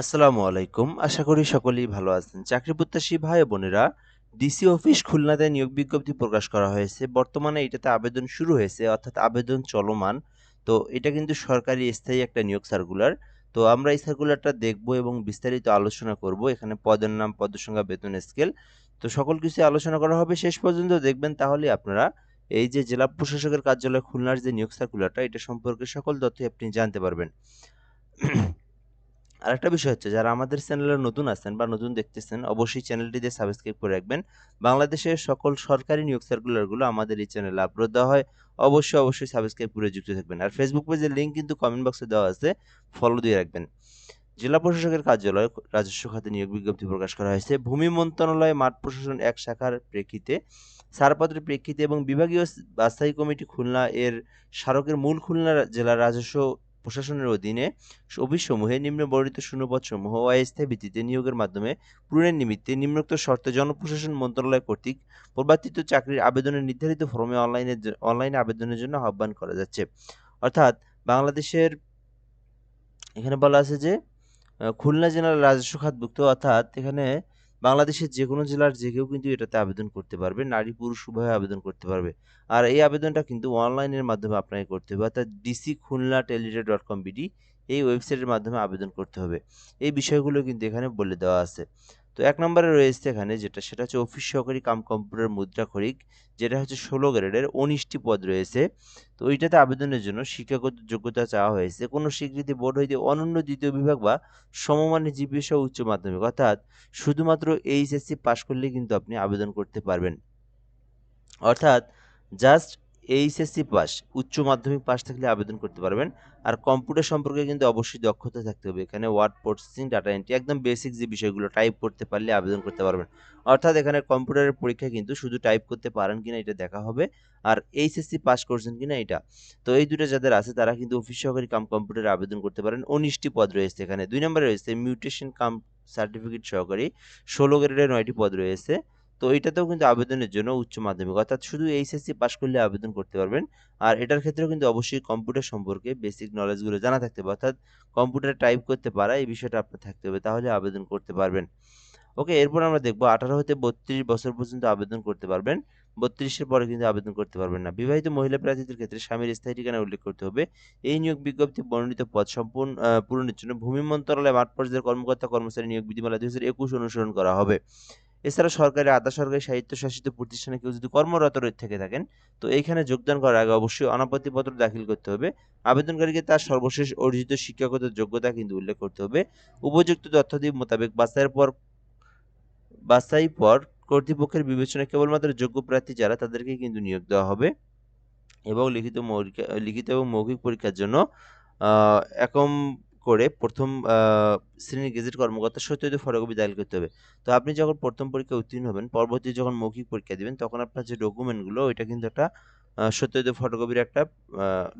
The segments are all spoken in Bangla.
আসসালামু আলাইকুম। আশা করি সকলেই ভালো আছেন। চাকরি প্রত্যাশী ভাই বোনেরা, ডিসি অফিস খুলনাতে নিয়োগ বিজ্ঞপ্তি প্রকাশ করা হয়েছে। বর্তমানে এটাতে আবেদন শুরু হয়েছে, অর্থাৎ আবেদন চলমান। তো এটা কিন্তু সরকারি স্থায়ী একটা নিয়োগ সার্কুলার। তো আমরা এই সার্কুলারটা দেখব এবং বিস্তারিত আলোচনা করব। এখানে পদের নাম, পদসংখ্যা, বেতন স্কেল। তো সকল কিছু আলোচনা করা হবে শেষ পর্যন্ত দেখবেন। তাহলে আপনারা এই যে জেলা প্রশাসকের কার্যালয় খুলনার যে নিয়োগ সার্কুলারটা, এটা সম্পর্কে সকল তথ্য আপনি জানতে পারবেন। আরেকটা বিষয় হচ্ছে, যারা আমাদের চ্যানেলে নতুন আছেন বা নতুন দেখতেছেন, অবশ্যই চ্যানেলটি দিয়ে সাবস্ক্রাইব করে রাখবেন। বাংলাদেশের সকল সরকারি নিয়োগ সার্কুলারগুলো আমাদের এই চ্যানেলে আপলোড দেওয়া হয়। অবশ্যই অবশ্যই সাবস্ক্রাইব করে যুক্ত থাকবেন। আর ফেসবুক পেজের লিঙ্ক কিন্তু কমেন্ট বক্সে দেওয়া আছে। ফলো দিয়ে রাখবেন। জেলা প্রশাসকের কার্যালয় রাজস্ব খাতে নিয়োগ বিজ্ঞপ্তি প্রকাশ করা হয়েছে। ভূমি মন্ত্রণালয়, মাঠ প্রশাসন এক শাখার প্রেক্ষিতে, ছাড়পত্রের প্রেক্ষিতে এবং বিভাগীয় বাছাই কমিটি খুলনা এর স্মারকের মূল খুলনা জেলা রাজস্ব প্রশাসনের অধীনে অফিসসমূহে নিম্ন বর্ণিত শূন্যপদসমূহ অস্থায়ী ভিত্তিতে নিয়োগের মাধ্যমে পূরণের নিমিত্তে নিম্নোক্ত শর্তে জনপ্রশাসন মন্ত্রণালয় কর্তৃক প্রবর্তিত চাকরির আবেদনের নির্ধারিত ফর্মে অনলাইনে অনলাইনে আবেদনের জন্য আহ্বান করা যাচ্ছে। অর্থাৎ বাংলাদেশের এখানে বলা আছে যে খুলনা জেলার রাজস্ব খাতভুক্ত, অর্থাৎ এখানে বাংলাদেশের যে কোনো জেলার যে কেউ কিন্তু এটাতে আবেদন করতে পারবে, নারী পুরুষ উভয়ে আবেদন করতে পারবে। আর এই আবেদনটা কিন্তু অনলাইনের মাধ্যমে আপনাকে করতে হবে, অর্থাৎ DC Khulna Teletalk dot com BD এই ওয়েবসাইটের মাধ্যমে আবেদন করতে হবে। এই বিষয়গুলো কিন্তু এখানে বলে দেওয়া আছে। তো এক নম্বরে রয়েছে এখানে যেটা, সেটা হচ্ছে অফিস সহকারী কাম কম্পিউটার মুদ্রা খরিক যেটা হচ্ছে ষোলো গ্রেডের উনিশটি পদ রয়েছে। তো ওইটাতে আবেদনের জন্য শিক্ষাগত যোগ্যতা চাওয়া হয়েছে। কোনো স্বীকৃতি বোর্ড হইতে অনন্য দ্বিতীয় বিভাগ বা সমমানের জিপিএ সহ উচ্চ মাধ্যমিক। অর্থাৎ শুধুমাত্র এইচএসসি পাশ করলে কিন্তু আপনি আবেদন করতে পারবেন। অর্থাৎ জাস্ট এইচএসসি পাস উচ্চ মাধ্যমিক পাস থাকলে আবেদন করতে পারবেন। আর কম্পিউটার সম্পর্কে কিন্তু অবশ্যই দক্ষতা থাকতে হবে। এখানে ওয়ার্ড প্রসেসিং ডাটা এন্ট্রি একদম বেসিক যে বিষয়গুলো টাইপ করতে পারলে আবেদন করতে পারবেন। অর্থাৎ এখানে কম্পিউটারের পরীক্ষা কিন্তু শুধু টাইপ করতে পারেন কিনা এটা দেখা হবে। আর এইচএসসি পাস করছেন কিনা এটা? তো এই দুটো যাদের আছে, তারা কিন্তু অফিস সহকারী কাম কম্পিউটারে আবেদন করতে পারেন। উনিশটি পদ রয়েছে এখানে। দুই নম্বরে রয়েছে মিউটেশন কাম সার্টিফিকেট সহকারী। ষোলো গ্রেডের নয়টি পদ রয়েছে। তো এইটাতেও কিন্তু আবেদনের জন্য উচ্চ মাধ্যমিক। অর্থাৎ শুধু এইচএসসি পাস করলে আবেদন করতে পারবেন। আর এটার ক্ষেত্রেও কিন্তু অবশ্যই কম্পিউটার সম্পর্কে বেসিক নলেজগুলো জানা থাকতে হবে। অর্থাৎ কম্পিউটার টাইপ করতে পারা এই বিষয়টা আপনার থাকতে হবে। তাহলে আবেদন করতে পারবেন। ওকে এরপর আমরা দেখব আঠারো হতে বত্রিশ বছর পর্যন্ত আবেদন করতে পারবেন। বত্রিশের পরে কিন্তু আবেদন করতে পারবেন না। বিবাহিত মহিলা প্রার্থীদের ক্ষেত্রে স্বামীর স্থায়ী ঠিকানা উল্লেখ করতে হবে। এই নিয়োগ বিজ্ঞপ্তি বর্ণিত পদ সম্পূর্ণ পূরণের জন্য ভূমি মন্ত্রণালয়, মাঠ পর্যায়ের কর্মকর্তা কর্মচারী নিয়োগ বিধিমালা দুই হাজার একুশ অনুসরণ করা হবে। এছাড়া সরকারি আধা সরকারি স্বায়ত্তশাসিত প্রতিষ্ঠানে কেউ যদি কর্মরত থেকে থাকেন, তো এইখানে যোগদান করার আগে অবশ্যই অনাপত্তিপত্র দাখিল করতে হবে। আবেদনকারীকে তার সর্বশেষ অর্জিত শিক্ষাগত যোগ্যতা কিন্তু উল্লেখ করতে হবে। উপযুক্ত তথ্যাদি মোতাবেক বাছাইয়ের পর, বাছাই পর কর্তৃপক্ষের বিবেচনায় কেবলমাত্র যোগ্য প্রার্থী যারা তাদেরকে কিন্তু নিয়োগ দেওয়া হবে এবং লিখিত লিখিত এবং মৌখিক পরীক্ষার জন্য একম করে প্রথম শ্রেণির গেজেট কর্মকর্তা সত্যায়িত ফটোকপি দাখিল করতে হবে। তো আপনি যখন প্রথম পরীক্ষা উত্তীর্ণ হবেন পরবর্তী যখন মৌখিক পরীক্ষা দেবেন তখন আপনার যে ডকুমেন্টগুলো ওইটা কিন্তু একটা আহ, ফটোকপির একটা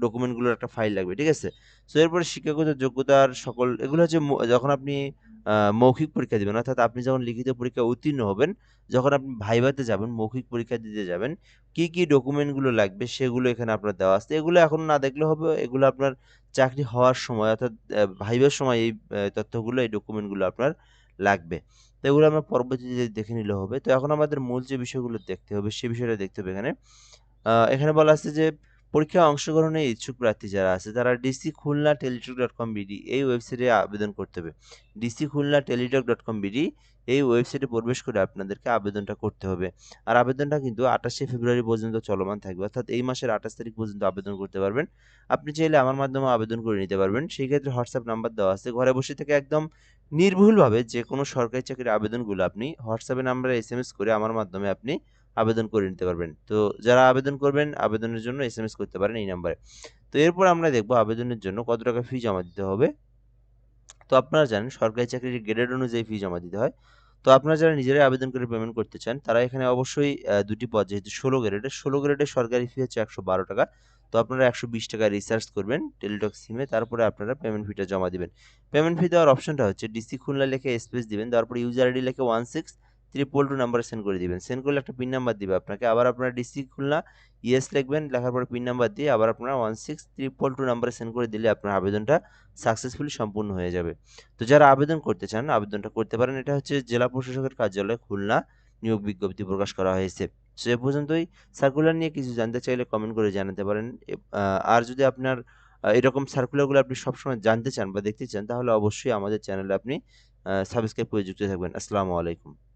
ডকুমেন্টগুলোর একটা ফাইল লাগবে ঠিক আছে? তো এরপরে শিক্ষাগত যোগ্যতার সকল এগুলো হচ্ছে যখন আপনি মৌখিক পরীক্ষা দেবেন। অর্থাৎ আপনি যখন লিখিত পরীক্ষা উত্তীর্ণ হবেন, যখন আপনি ভাইভাতে যাবেন, মৌখিক পরীক্ষা দিতে যাবেন, কি কি ডকুমেন্টগুলো লাগবে সেগুলো এখানে আপনার দেওয়া আছে। এগুলো এখন না দেখলে হবে, এগুলো আপনার চাকরি হওয়ার সময়, অর্থাৎ ভাইবার সময় এই তথ্যগুলো, এই ডকুমেন্টগুলো আপনার লাগবে। তো এগুলো আমরা পরবর্তীতে দেখে নিলে হবে। তো এখন আমাদের মূল যে বিষয়গুলো দেখতে হবে, সে বিষয়টা দেখতে হবে এখানে। এখানে বলা আছে যে পরীক্ষায় অংশগ্রহণে ইচ্ছুক প্রার্থী যারা আছে, তারা DC Khulna Teletalk dot com BD এই ওয়েবসাইটে আবেদন করতে হবে। DC Khulna Teletalk dot com BD এই ওয়েবসাইটে প্রবেশ করে আপনাদেরকে আবেদনটা করতে হবে। আর আবেদনটা কিন্তু আঠাশে ফেব্রুয়ারি পর্যন্ত চলমান থাকবে, অর্থাৎ এই মাসের আঠাশ তারিখ পর্যন্ত আবেদন করতে পারবেন। আপনি চাইলে আমার মাধ্যমে আবেদন করে নিতে পারবেন। সেই ক্ষেত্রে হোয়াটসঅ্যাপ নাম্বার দেওয়া আছে। ঘরে বসে থেকে একদম নির্ভুলভাবে যে কোনো সরকারি চাকরির আবেদনগুলো আপনি হোয়াটসঅ্যাপে নাম্বারে এস এম এস করে আমার মাধ্যমে আপনি আবেদন করে নিতে পারবেন। তো যারা আবেদন করবেন, আবেদনের জন্য এস এম এস করতে পারেন এই নাম্বারে তো এরপর আমরা দেখব আবেদনের জন্য কত টাকা ফি জমা দিতে হবে। তো আপনারা জানেন, সরকারি চাকরির গ্রেড অনুযায়ী ফি জমা দিতে হয়। তো আপনারা যারা নিজেরাই আবেদন করে পেমেন্ট করতে চান, তারা এখানে অবশ্যই দুটি পদ, যেহেতু ষোলো গ্রেডের ষোলো গ্রেডের সরকারি ফি হচ্ছে একশো বারো টাকা। তো আপনারা একশো বিশ টাকা রিচার্জ করবেন টেলিটক সিমে তারপরে আপনারা পেমেন্ট ফিটা জমা দিবেন। পেমেন্ট ফি দেওয়ার অপশনটা হচ্ছে ডিসি খুলনা লিখে স্পেস দিবেন, তারপরে ইউজার আইডি লেখে ওয়ান সিক্স ট্রিপল টু নাম্বারে সেন্ড করে দিবেন। সেন্ড করলে একটা পিন নাম্বার দিবে আপনাকে। আবার আপনার ডিস্ট্রিক্ট খুলনা ইয়েস লিখবেন, লেখার পরে পিন নাম্বার দিয়ে আবার আপনারা ওয়ান সিক্স ট্রিপল টু নাম্বারে সেন্ড করে দিলে আপনার আবেদনটা সাকসেসফুলি সম্পূর্ণ হয়ে যাবে। তো যারা আবেদন করতে চান, আবেদনটা করতে পারেন। এটা হচ্ছে জেলা প্রশাসকের কার্যালয় খুলনা নিয়োগ বিজ্ঞপ্তি প্রকাশ করা হয়েছে। সো এ পর্যন্তই। সার্কুলার নিয়ে কিছু জানতে চাইলে কমেন্ট করে জানাতে পারেন। আর যদি আপনার এরকম সার্কুলারগুলো আপনি সবসময় জানতে চান বা দেখতে চান, তাহলে অবশ্যই আমাদের চ্যানেলে আপনি সাবস্ক্রাইব করে যুক্ত থাকবেন। আসসালামু আলাইকুম।